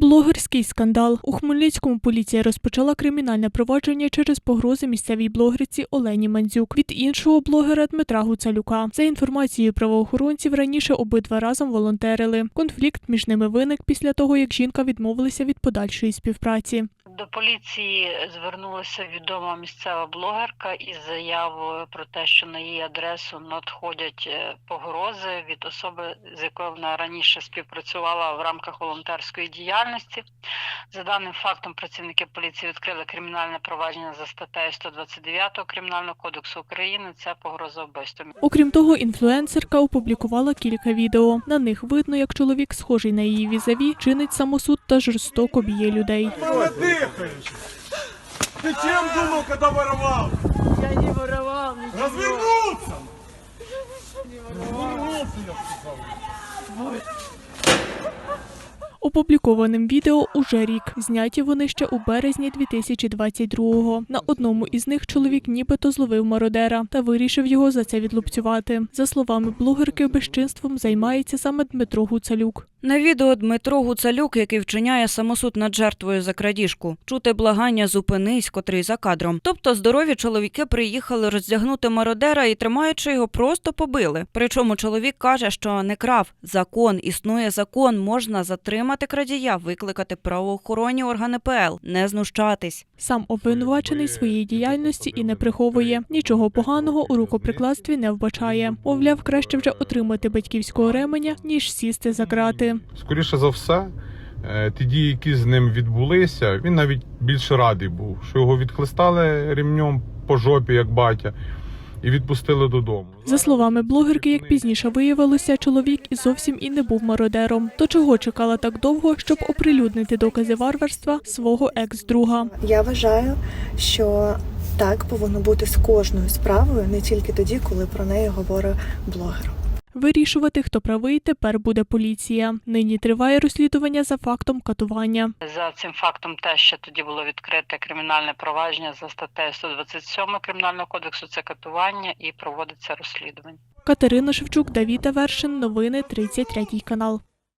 Блогерський скандал. У Хмельницькому поліція розпочала кримінальне провадження через погрози місцевій блогерці Олені Мандзюк від іншого блогера Дмитра Гуцалюка. За інформацією правоохоронців, раніше обидва разом волонтерили. Конфлікт між ними виник після того, як жінка відмовилася від подальшої співпраці. До поліції звернулася відома місцева блогерка із заявою про те, що на її адресу надходять е, погрози від особи, з якою вона раніше співпрацювала в рамках волонтерської діяльності. За даним фактом, працівники поліції відкрили кримінальне провадження за статтею 129 Кримінального кодексу України. Це погроза вбивством. Окрім того, інфлюенсерка опублікувала кілька відео. На них видно, як чоловік, схожий на її візаві, чинить самосуд та жорстоко б'є людей. Мало дыхаешь! Ты чем думал, когда воровал? Я не воровал ничего. Развернуться! Развернулся, я сказал. Опублікованим відео уже рік. Зняті вони ще у березні 2022-го. На одному із них чоловік нібито зловив мародера та вирішив його за це відлупцювати. За словами блогерки, безчинством займається саме Дмитро Гуцалюк. На відео Дмитро Гуцалюк, який вчиняє самосуд над жертвою за крадіжку, чути благання зупинись, котрий за кадром. Тобто здорові чоловіки приїхали роздягнути мародера і, тримаючи його, просто побили. Причому чоловік каже, що не крав. Закон існує закон, можна затримати крадія, викликати правоохоронні органи ПЛ, не знущатись. Сам обвинувачений своєї діяльності і не приховує. Нічого поганого у рукоприкладстві не вбачає. Мовляв, краще вже отримати батьківського ременя, ніж сісти за крати. Скоріше за все, е, ті дії, які з ним відбулися, він навіть більше радий був, що його відхлестали ремнем по жопі, як батя, і відпустили додому. За словами блогерки, як пізніше виявилося, чоловік і зовсім і не був мародером. То чого чекала так довго, щоб оприлюднити докази варварства свого екс-друга? Я вважаю, що так повинно бути з кожною справою, не тільки тоді, коли про неї говорить блогер. Вирішувати, хто правий, тепер буде поліція. Нині триває розслідування за фактом катування. За цим фактом теж ще тоді було відкрите кримінальне провадження за статтею 127 Кримінального кодексу. Це катування і проводиться розслідування. Катерина Шевчук, Давіда Вершин. Новини 33 канал.